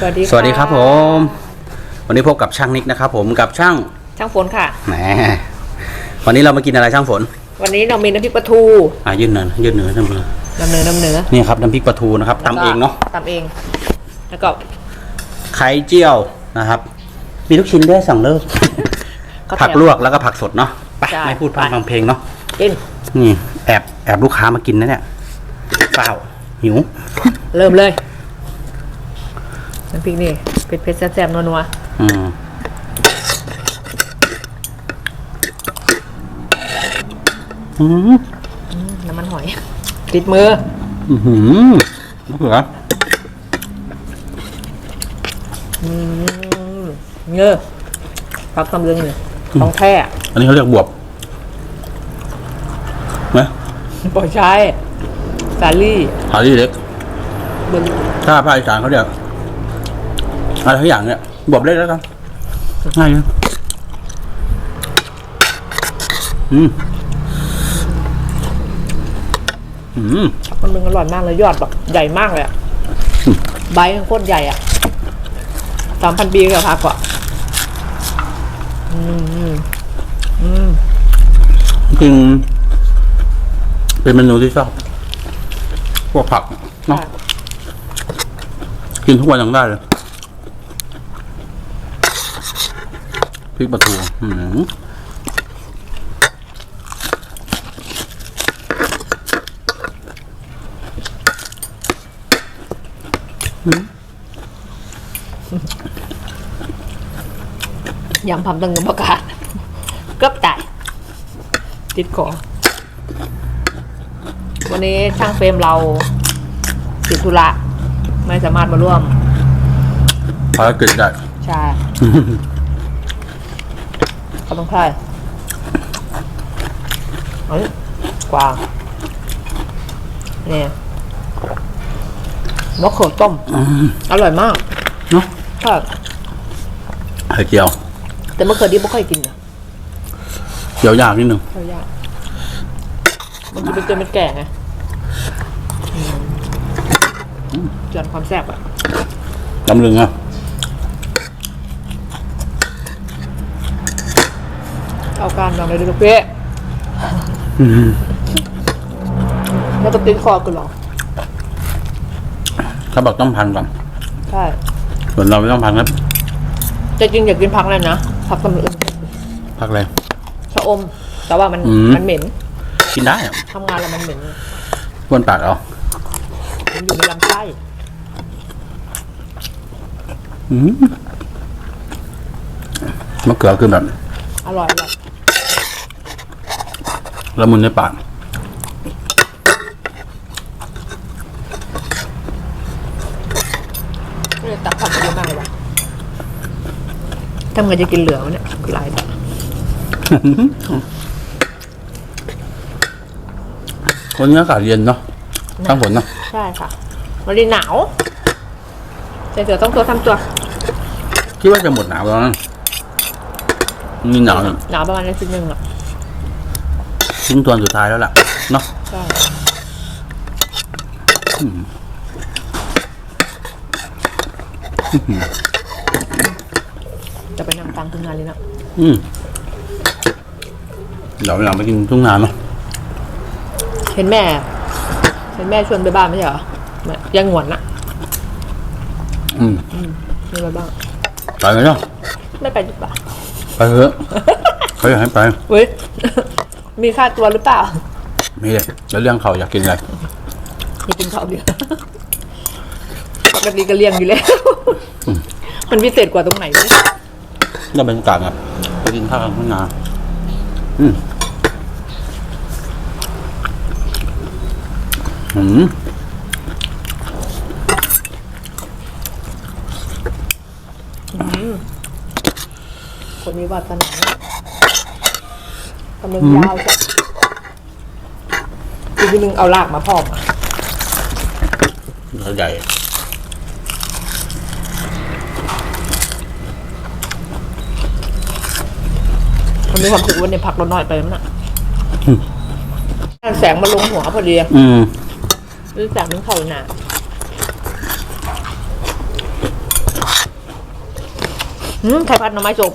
สวัสดีสวัสดีครับผม วันนี้พบกับช่างนิกนะครับผมกับช่างช่างฝนค่ะแหมวันนี้เรามากินอะไรช่างฝน วันนี้เรามีน้ำพริกปลาทูอะยื่นเนินยื่นเนื้อน้ำเนื้อน้ำเนื้อน้ำเนื้อนี่ครับน้ำพริกปลาทูนะครับตำเองเนาะตำเอง แล้วก็ไข่เจียวนะครับ มีลูกชิ้นด้วยสั่งเลิกข้าวผักแถวลวกแล้วก็ผักสดเนาะไปใช่ไม่พูดพร่ำไปทำเพลงเนาะกินนี่แอบแอบลูกค้ามากินนะเนี่ยเปล่าหิว เริ่มเลย น้ำพริกนี่เผ็ดเผ็ดๆแซ่บๆนัวอืมอืมๆอืมน้ำมันหอย ติดมือ อื้อหือมะเขืออืมเงือผักตำลึงเนี่ยของแท้อันนี้เขาเรียกบวบไหมปล่อยใช้สาลี่ หาที่เล็กเบอร์ถ้าภาคอีสานเขาเรียก อะไรทุกอย่างเนี่ยบวบเล็กแล้วกันง่ายนะอืมอืมมันมึงอร่อยมากเลยยอดแบบใหญ่มากเลยอะใบมันโคตรใหญ่อะสามพันปีกับพักอะอืมอืมอืมจริงเป็นเมนูที่ชอบพวกผักเนาะกินทุกวันยังได้เลย ริกปลาทูอืมยำพัมตังเงินประกาศเกือบตายติดคอวันนี้ช่างเฟรมเราติดธุระไม่สามารถมาร่วมภารกิจได้ใช่เขาต้องพลายเอ้ยกวางเนี่ยมะเขือต้ม อร่อยมากเนาะค่ะไข่เจียว แต่มะเขือดิบไม่ค่อยกินนะเจียวยากนิดนึงเขายากมันจะเป็นตัวเป็นแก่ไงอืมจนความแซ่บอะน้ำลึงอะ เอาการลองเลยดูเป๊ะอืมแล้วก็ติดคอกันหรอเขาบอกต้องพันก่อนใช่ส่วนเราไม่ต้องพันครับแต่จริงอยากกินผักเลยนะผักตำลึงพักเลยชะอม แต่ว่ามันอืมมันเหม็น กินได้อะทำงานแล้วมันเหม็นบ้วนปากเอามันอยู่ในลำไส้อืมมะเขือคือแบบอร่อยอร่อย ละมุนในปากก็เลยตักผักเยอะมากเลยว่ะทำไงจะกินเหลือวะเนี่ยหลายแบบวันนี้อากาศเย็นเนาะตั้งฝนเนาะใช่ค่ะวันนี้หนาวใจเสือต้องตัวทำตัว คิดว่าจะหมดหนาวแล้วนะมีหนาวเนี่ยหนาวประมาณอาทิตย์หนึ่งอะ ทิ้งตัวนสุดท้ายแล้วล่ะเนาะใช่จะไปนั่งตังทำงานเลยนะอืมเดี๋ยวเราไปกินทุ่งนาเนาะเห็นแม่เห็นแม่ชวนไปบ้านไม่ใช่เหรอแม่ยังหวนอะอืมชวนไปบ้านไปไหมเนาะไม่ไปดีกว่าไปเถอะเขาอยากให้ไปเว้ย มีค่าตัวหรือเปล่ามีเลยแล้วเรื่องเขาอยากกินอะไรอย่ากินข้าวเดียวปกติก็เลี้ยงอยู่แล้วมันพิเศษกว่าตรงไหนเนี่ยก็บรรยากาศอะไปกินข้าวกันทุ่งนาอืมอืมคนมีวาสนา ทำเรื่องยาวจ้ะอีกทีนึงเอาลากมาพร้อมอะเขาใหญ่มันมีความสุขวันนี้ผักเราน้อยไปมั้งน่ะแสงมาลงหัวพอดีอืมหรือแสงมันเข้าหนาอืมไข่พัดหน่อไม้สมพ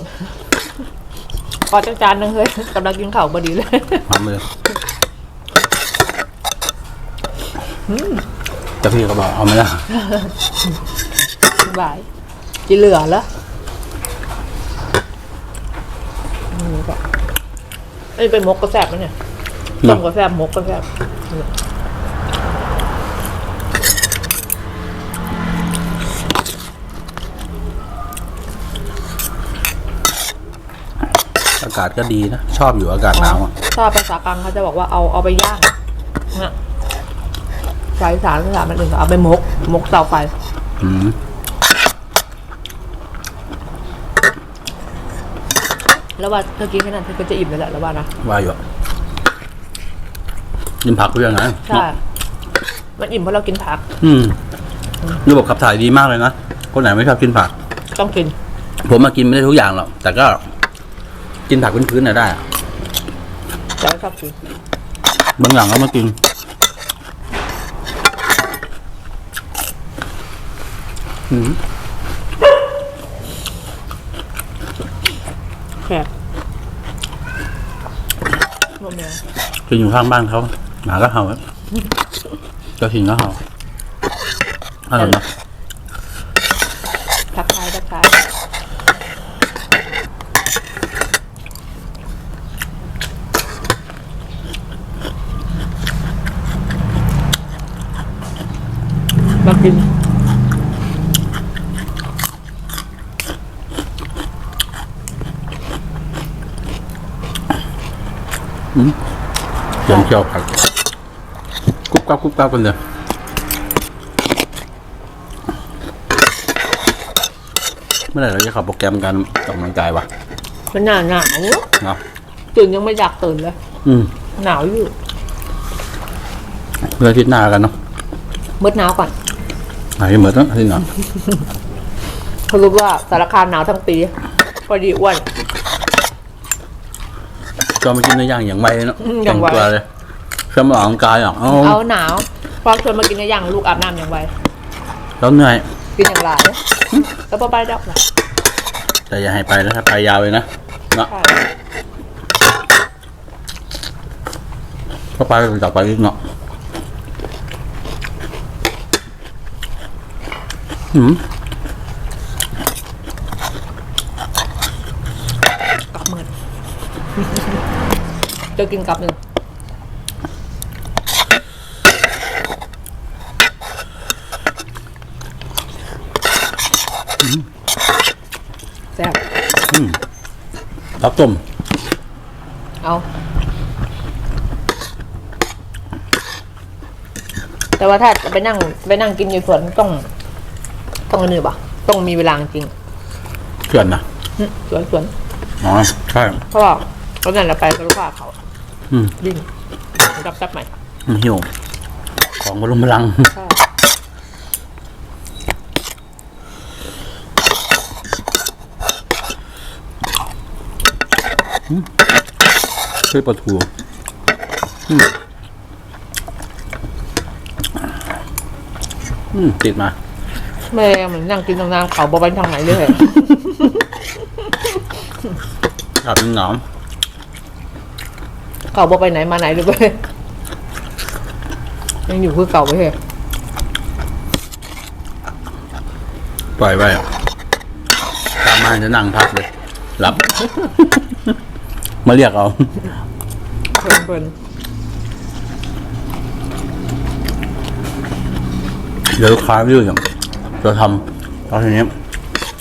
อจังจานหนึงเฮ้ยกำลังกินข้าวพอดีเลยทำเลยแต่พี่ก็บอกเอาไหมล่ะบายจะเหลือแล้วนี่ก็ไอ้ยเป็นมกกระแซบไหมเนี่ยต้มกระแซบมกกระแซบากาศก็ดีนะ ชอบอยู่อากาศหนาวอะถ้าภาษากลางเขาจะบอกว่าเอาเอาไปย่างเนี่ยสายสารภาษามันอื่นก็เอาไปมกมกเตาไฟอืมแล้วว่าเธอกินแค่นั้นเธอก็จะอิ่มแล้วแหละแล้วว่านะว่าอยู่อะกินผักก็ยังไงใช่มันอิ่มเพราะเรากินผัก อืมระบบขับถ่ายดีมากเลยนะคนไหนไม่ชอบกินผัก ต้องกิน ผมมากินไม่ได้ทุกอย่างหรอกแต่ก็ กินผักพื้นๆน่ะได้อะแต่ว่าชอบกินบางอย่างก็มากิน อืมแคบรวมแล้วกินอยู่ข้างบ้านเขาหมาก็เห่าอะเจ้าถิ่นก็เห่าอร่อยเนอะ ทักทายทักทาย มากินเจียมเจียวผักกรุบกรับกรุบกรับกันเลยเมื่อไหร่เราจะเข้าโปรแกรมการออกกำลังกายวะมันหนาวหนาวเนาะตื่นยังไม่อยากตื่นเลย อืมหนาวอยู่ เมื่ออาทิตย์หน้ากันเนาะ มืดหนาวก่อน ไหนเหมือนอาทิตย์หน้าเขารู้ว่าสารคามหนาวทั้งปีพอดีอ้วนก็มากินเนื้อย่างอย่างไวเนาะอืมอแต่ย่างงไวตัวเลยเครื่องออกกำลังกายอะเอาเอาหนาวพอชวนมากินในอย่างลูกอาบน้ำอย่างไวแล้วเหนื่อยกินอย่างหลายแล้วป้าไปดอกนะแต่อย่าให้ไปนะถ้าไปยาวเลยนะเนาะใช่ก็ไปต่อไปอีกเนาะ อืมกับเมินจะกินกับหนึ่งแซ่บตับต้มเอา แต่ว่าถ้าจะไปนั่งไปนั่งกินอยู่สวนต้อง ต้องอันนี้ปะต้องมีเวลาจริงเขื่อนนะหึสวนสวนอ๋อใช่ เพราะว่าตอนนั้นเราไปกับลูกค้าเขาอืมวิ่งจับจับใหม่หิวของบรมพลัง ใช่ช่วยปลาทูอืมอืมติดมา แม่เหมือนนั่งกินนานๆเขาบอไปทางไหนเลยขาดหนอมเขาบอไปไหนมาไหนเลยเว้ยยังอยู่คือเก่าไว้ยเฮ้ยปล่อยไว้อะตามมาจะนั่งพักเลย หลับ มาเรียกเอาเพลินเพลินเดี๋ยวลูกค้าเรื่องอย่าง จะทำตอนนี้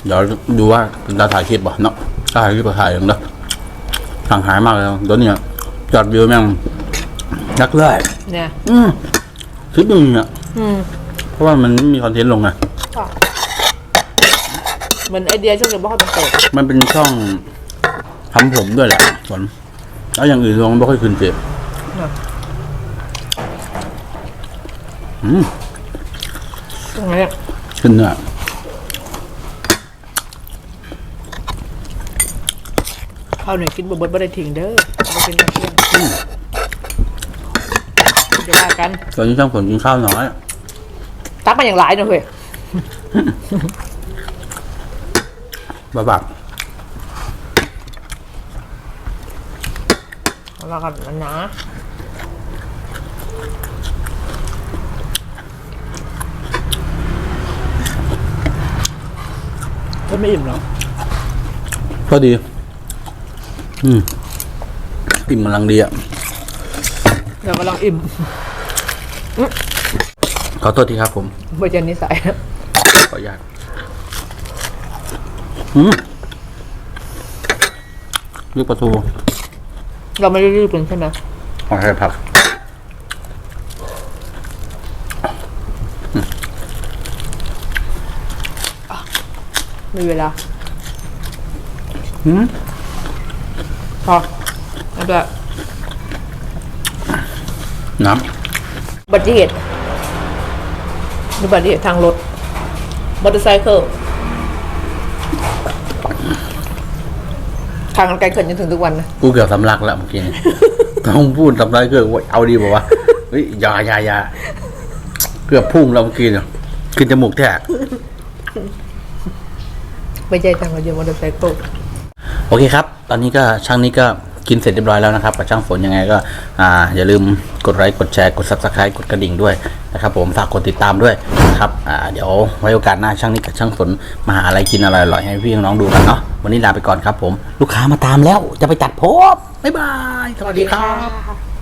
เดี๋ยวดูว่าเป็นตาถ่ายคลิปบ่เนาะถ้าถ่ายคลิปก็ถ่ายอย่างเด้อห่างหายมากเลยตอนนี้จอดวิวแม่งนักเลื่อยเนี่ยอืมคลิปหนึงเนี่ยอืมเพราะว่ามันไม่มีคอนเทนต์ลงไงค่ะเหมือนไอเดียช่วงนี้บ่ค่อยเป็นเปิดมันเป็นช่องทำผมด้วยแหละสนแล้วอย่างอื่นลงไม่ค่อยขึ้นเจ็บเนาะอืมตรงนี้น ขึ้นเนื้อข้าวเหนียวกินบดบดบ่ได้ทิ้งเด้อเอาไปกินกับเพื่อนจะว่ากัน ตอนนี้ช่างผลกินข้าวน้อย ตักมาอย่างหลายเนอะเฮ้ยบ้าบักแล้วก็นะนะ ก็ไม่อิ่มหรอกพอดี อืมอิ่มกำลังดีอะเดี๋ยวกำลังอิ่มขอโทษทีครับผมไม่ใช่นิสัยขออนุญาตอืมลูกประตู เราไม่ได้รีบกันใช่ไหมขอให้พัก มีเวลาอืมพอแล้วก็น้อุบัติเหตุอุบัติเหตุทางรถมอเตอร์ไซค์ทางกันไกลเกินจนถึงทุกวันนะำกูเกือบสำลักแล้วเมื่อกี้นี่ต้องพูดสำลักเกิดว่าเอาดีบอกว่าเฮ้ยอยาอยาอยาเกือบพุ่งแล้วเมื่อกี้เนี่ยขึ้นจมูกแท้ ไม่ใช่ทางรถยนต์มอเตอร์ไซค์โอเคครับ ตอนนี้ก็ช่างนี้ก็กินเสร็จเรียบร้อยแล้วนะครับกับช่างฝนยังไงก็อ่าอย่าลืมกดไลค์กดแชร์กด subscribe กดกระดิ่งด้วยนะครับผมฝากกดติดตามด้วยนะครับอ่าเดี๋ยวไว้โอกาสหน้าช่างนี้กับช่างฝนมาหาอะไรกินอร่อยๆให้พี่น้องดูกันเนาะวันนี้ลาไปก่อนครับผมลูกค้ามาตามแล้วจะไปจัดผมบ๊ายบายสวัสดีครับ บ